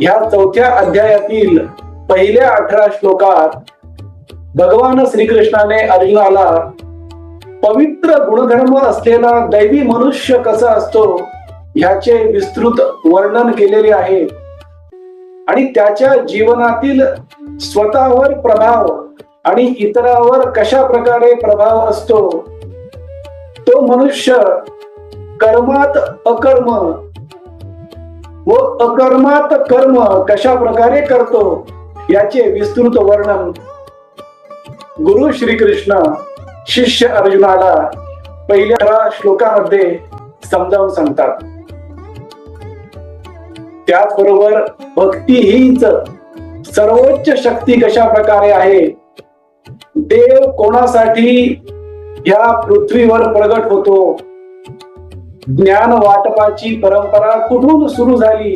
या चौथ्या अध्यायातील पहिल्या अठरा श्लोकात भगवान श्रीकृष्णाने अर्जुनाला पवित्र गुणधर्म असलेला दैवी मनुष्य कसा असतो ह्याचे विस्तृत वर्णन केलेले आहे. आणि त्याच्या जीवनातील स्वतःवर प्रभाव आणि इतरावर कशा प्रकारे प्रभाव असतो तो मनुष्य कर्मात अकर्म व अकर्मात कर्म कशा प्रकारे करतो याचे विस्तृत वर्णन गुरु श्रीकृष्ण शिष्य अर्जुनाला पहिल्या श्लोकामध्ये समजावून सांगतात. त्याचबरोबर भक्ती हीच सर्वोच्च शक्ती कशा प्रकारे आहे? देव कोणासाठी या पृथ्वीवर प्रगट होतो? ज्ञान वाटपाची परंपरा कुठून सुरू झाली?